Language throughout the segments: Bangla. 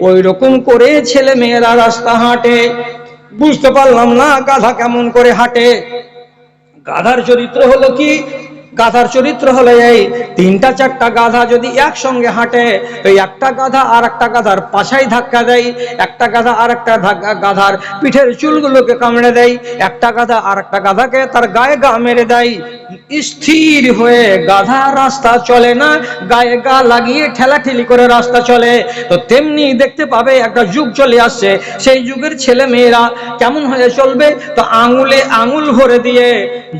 ওই রকম করে ছেলে মেয়েরা রাস্তা হাঁটে। বুঝতে পারলাম না গাধা কেমন করে হাঁটে। গাধার চরিত্র হলো কি? গাধার চরিত্র হলো এই। তিনটা চারটা গাধা যদি একসঙ্গে হাঁটে ওই একটা গাধা আর একটা গাধার পাছাই ধাক্কা দেয়। একটা গাধা আর একটা গাধার পিঠের চুলগুলোকে কামড়ে দেয়। একটা গাধা আর একটা গাধাকে তার গায়ে গা মেরে দেয়। স্থির হয়ে গাধা রাস্তা চলে না, গায়ে গা লাগিয়ে ঠেলাঠেলি করে রাস্তা চলে। তো তেমনি দেখতে পাবে একটা যুগ চলে আসছে। সেই যুগের ছেলে মেয়েরা কেমন হয়ে চলবে? তো আঙুলে আঙুল ভরে দিয়ে,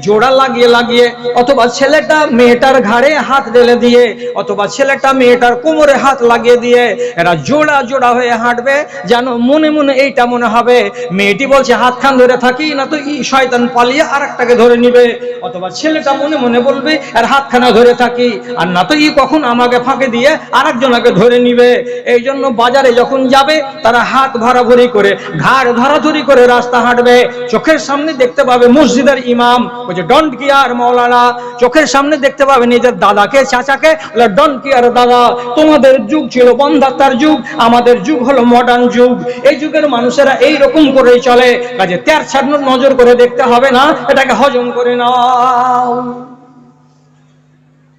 জোড়া লাগিয়ে লাগিয়ে, অথবা ছেলেটা মেয়েটার ঘাড়ে হাত ঢেলে দিয়ে অথবা ছেলেটা মেয়েটার কোমরে হাত লাগিয়ে দিয়ে এরা জোড়া জোড়া হয়ে হাঁটবে, যেন মনে মনে এইটা মনে হবে, মেয়েটি বলছে হাত খান ধরে থাকি না তো ই শয়তান পালিয়ে আর একটাকে ধরে নিবে। অথবা ছেলেটা মনে মনে বলবে, আর হাতখানা ধরে থাকি, আর না তো ই কখন আমাকে ফাঁকে দিয়ে আর একজনকে ধরে নিবে। এই জন্য বাজারে যখন যাবে, তারা হাত ভরাভরি করে, ঘাড় ধরাধরি করে রাস্তা হাঁটবে। চোখের সামনে দেখতে পাবে মসজিদের ইমাম, ওই যে ডন্ট কিয়ার মৌলানা চোখের সামনে দেখতে পাবে নিজের দাদাকে, চাচাকে ডন ডন্ট আর দাদা, তোমাদের যুগ ছিল বন্ধাত্মার যুগ, আমাদের যুগ হলো মডার্ন যুগ। এই যুগের মানুষেরা এই রকম করেই চলে। কাজে তের ছাড়ানোর নজর করে দেখতে হবে না, এটাকে হজম করে নাও।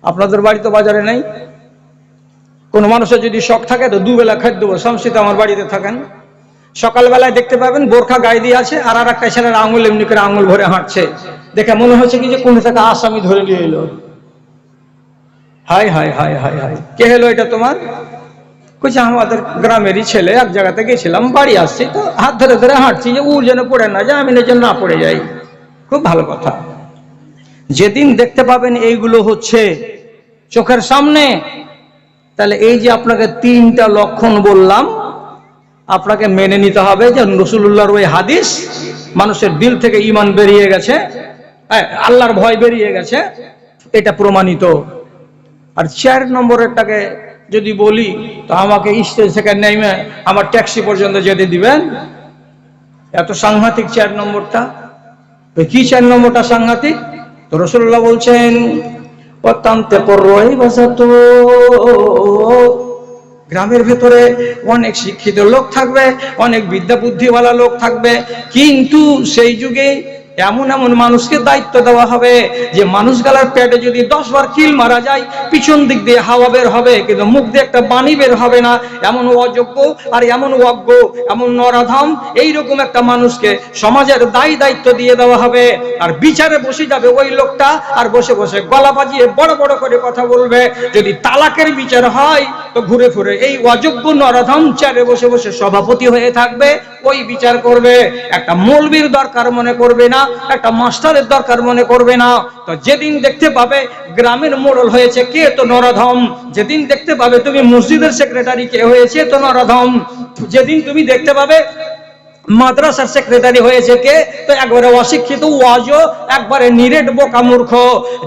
আপনাদের বাড়ি তো বাজারে নেই? কোনো মানুষের যদি শখ থাকে, তো দুবেলা খাদ্য দেবো আমার বাড়িতে থাকেন। সকালবেলায় দেখতে পাবেন বোরখা গায়ে দিয়ে আছে, আর আর একটা ছেলের আঙুল, এমনি করে আঙুল ভরে হাঁটছে। দেখে মনে হচ্ছে কি যে কোন থেকে আসামি ধরে নিয়ে এলো। হাই হাই হাই হাই হাই কে হলো এটা তোমার? কইছে, আমাদের গ্রামেরই ছেলে, এক জায়গাতে গেছিলাম, বাড়ি আসছি, তো হাত ধরে ধরে হাঁটছি যে ও যেন পড়ে না যায়, আমি যেন না পড়ে যাই। খুব ভালো কথা। যেদিন দেখতে পাবেন এইগুলো হচ্ছে চোখের সামনে, তাহলে এই যে আপনাকে তিনটা লক্ষণ বললাম আপনাকে মেনে নিতে হবে যে রসুল্লাহর ওই হাদিস মানুষের দিল থেকে ইমান বেরিয়ে গেছে হ্যাঁ, আল্লাহর ভয় বেরিয়ে গেছে এটা প্রমাণিত। আর চার নম্বরেরটাকে যদি বলি তো আমাকে স্টেজ থেকে নেমে আমার ট্যাক্সি পর্যন্ত যেতে দিবেন। এত সাংঘাতিক চার নম্বরটা। কি চার নম্বরটা সাংঘাতিক? তো রসুল্লাহ বলছেন অত্যন্ত গ্রামের ভেতরে অনেক শিক্ষিত লোক থাকবে, অনেক বিদ্যা বুদ্ধিওয়ালা লোক থাকবে। কিন্তু সেই যুগে এমন এমন মানুষকে দায়িত্ব দেওয়া হবে যে মানুষ গালার পেটে যদি দশ বার কিল মারা যায়, পিছন দিক দিয়ে হাওয়া বের হবে, কিন্তু মুখ দিয়ে একটা বাণী বের হবে না। এমন অযোগ্য আর এমন অজ্ঞ, এমন নরাধাম, এইরকম একটা মানুষকে সমাজের দায়ী দায়িত্ব দিয়ে দেওয়া হবে। আর বিচারে বসে যাবে ওই লোকটা, আর বসে বসে গলা বাজিয়ে বড় বড় করে কথা বলবে। যদি তালাকের বিচার হয় তো ঘুরে ফুরে। এই অযোগ্য নরধম চারে বসে বসে সভাপতি হয়ে থাকবে, ওই বিচার করবে। একটা মৌলবীর দরকার মনে করবে না, একটা মাস্টারের দরকার মনে করবে না। তো যেদিন দেখতে পাবে গ্রামের মোড়ল হয়েছে কে তো নরধম, যেদিন দেখতে পাবে তুমি মসজিদের সেক্রেটারি কে হয়েছে তো নরধম, যেদিন তুমি দেখতে পাবে মাদ্রাসার সেক্রেটারি হয়েছে কে? তো একবারে অশিক্ষিত, ওয়াজও একবারে নিরেট বোকা মূর্খ।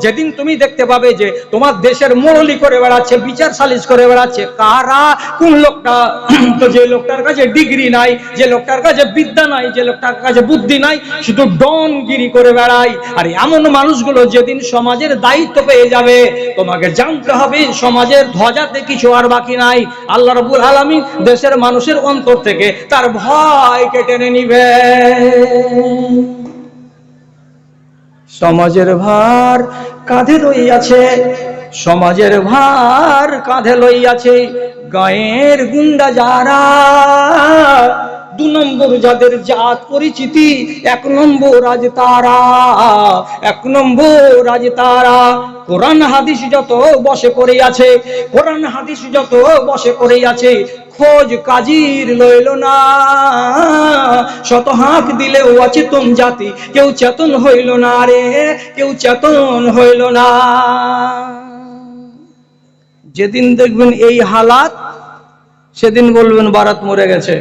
যেদিন তুমি দেখতে পাবে যে তোমার দেশের মোড়লি করে বেড়াচ্ছে, বিচার সালিশ করে বেড়াচ্ছে, কারা? কোন লোকটা? তো যে লোকটার কাছে ডিগ্রি নাই, যে লোকটার কাছে বিদ্যা নাই, যে লোকটার কাছে বুদ্ধি নাই, শুধু ডনগিরি করে বেড়ায়। আর এমন মানুষগুলো যেদিন সমাজের দায়িত্ব পেয়ে যাবে, তোমাকে জানতে হবে, সমাজের ধ্বজাতে কিছু আর বাকি নাই। আল্লাহ রবুল আলমী দেশের মানুষের অন্তর থেকে তার ভয়কে টেনে নিবে। সমাজের ভার কাঁধে লইয়াছে সমাজের ভার কাঁধে লইয়াছে গায়ের গুন্ডা যারা দু নম্বর যাদের জাত পরিচিতি, এক নম্বর আজ তারা এক নম্বর আজ তারা কোরআন হাদিস যত বসে করে আছে, কোরআন হাদিস যত বসে করে আছে, খোঁজ কাজির লইল না। শত হাঁক দিলেও অচেতন জাতি, কেউ চেতন হইল না রে, কেউ চেতন হইল না। যেদিন দেখবেন এই হালাত, সেদিন বলবেন, বারাত মরে গেছে।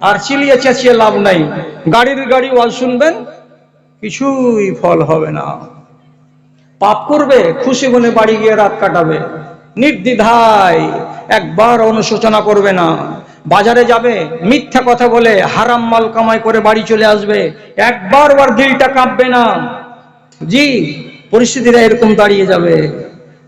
আর চিলিয়ে চেঁচিয়ে লাভ নাই। গাড়ির গাড়ি ওয়াজ শুনবেন, কিছুই ফল হবে না। পাপ করবে, খুশি মনে বাড়ি গিয়ে রাত কাটাবে। নির্দ্বিধায় একবার অনুশোচনা করবে না। বাজারে যাবে, মিথ্যা কথা বলে হারাম মাল কামাই করে বাড়ি চলে আসবে। একবার ওর দিলটা কাঁপবে না। জি, পরিস্থিতিটা এরকম দাঁড়িয়ে যাবে।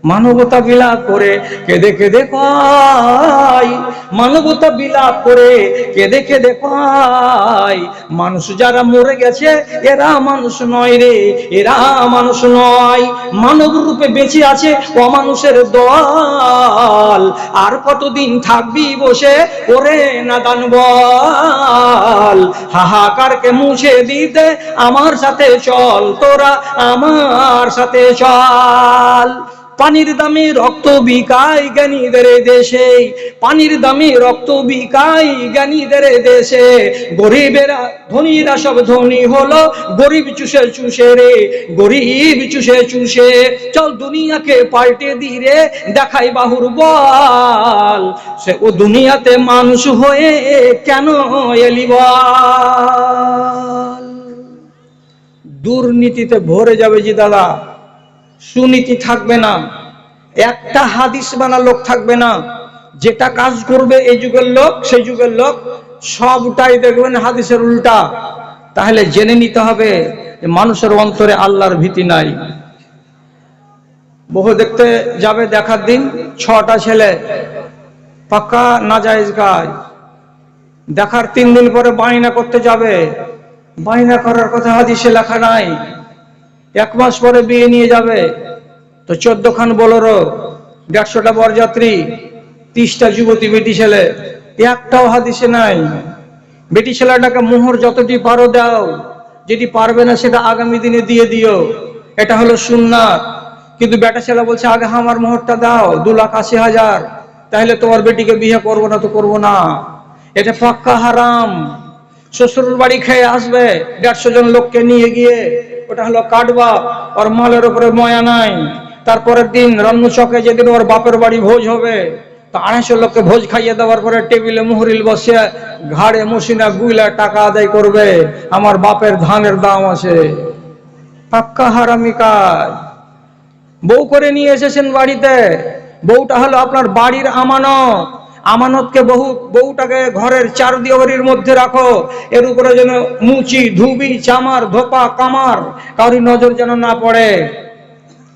মানবতা বিলাপ করে কেঁদে কেঁদে কয় মানবতা বিলাপ করে কেঁদে কেঁদে কয় মানুষ যারা মরে গেছে, এরা মানুষ নয় রে, এরা মানুষ নয়। মানব রূপে বেঁচে আছে অমানুষের দল। আর কতদিন থাকবি বসে ওরে নাদান বল। হাহাকারকে মুছে দিতে আমার সাথে চল, তোরা আমার সাথে চল। পানির দামে রক্ত বিকাই জ্ঞানীদের দেশে, পানির দামে রক্ত বিকাই জ্ঞানীদের দেশে। গরিবেরা, ধনীরা সব ধনী হলো, গরিব চুষে চুষে রে, গরিব চুষে চুষে। চল দুনিয়াকে পাল্টে দি রে, দেখাই বাহুর বল। সে ও দুনিয়াতে মানুষ হয়ে কেন এলি বল? দুর্নীতিতে ভরে যাবে জি দাদা। সুনীতি থাকবে না। একটা হাদিস বানা লোক থাকবে না। যেটা কাজ করবে এই যুগের লোক, সেই যুগের লোক, সবটাই দেখবেন হাদিসের উল্টা। তাহলে জেনে নিতে হবে মানুষের অন্তরে আল্লাহর ভীতি নাই। বহু দেখতে যাবে দেখার দিন, ছটা ছেলে, পাক্কা নাজাইজ কাজ দেখার তিন দিন পরে বায়না করতে যাবে। বায়না করার কথা হাদিসে লেখা নাই। এক মাস পরে বিয়ে নিয়ে যাবে। তো চোদ্দ খান বোলোরো দেড়শোটা বরযাত্রী, তিরিশটা যুবতী বেটি ছেলে, একটাও হাদিসে নাই। বেটি ছেলেটাকে মোহর যতটি পারো দাও, যেটি পারবে না সেটা আগামী দিনে দিয়ে দিও। এটা হলো সুন্নাত। কিন্তু বেটা ছেলে বলছে, আগে আমার মোহরটা দাও, দু লাখ আশি হাজার। তাহলে তোমার বেটিকে বিয়ে করব না তো করব না। এটা পাক্কা হারাম। শ্বশুর বাড়ি খেয়ে আসবে, দেড়শো জন লোককে নিয়ে গিয়ে ওটা হলো কাটবা ওর মালের উপরে ময়া নাই। তারপরের দিন রন্ন চকে যেদিন ওর বাপের বাড়ি ভোজ হবে, তো আড়াইশো লোককে ভোজ খাইয়ে দেওয়ার পরে টেবিলে মুহুরিল বসে ঘাড়ে মসিনা গুইলা টাকা আদায় করবে, আমার বাপের ধানের দাম আছে। পাক্কা হারামি কাজ। বউ করে নিয়ে এসেছেন বাড়িতে, বউটা হলো আপনার বাড়ির আমানত। আমানতকে বহু বউটাকে ঘরের চার দিওয়ারির মধ্যে রাখো। এর উপরে যেন মুচি, ধুবি, চামার, ধোপা, কামার কারি নজর যেন না পড়ে।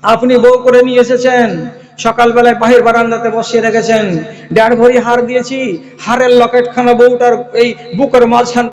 আপনি বউ করে নিয়ে এসেছেন। সকালবেলায় বাহির বারান্দাতে বসিয়ে রেখেছেন। দেড় ভরি হার দিয়েছি। হারের লকেটখানা বউটার এই বুকের মাঝখান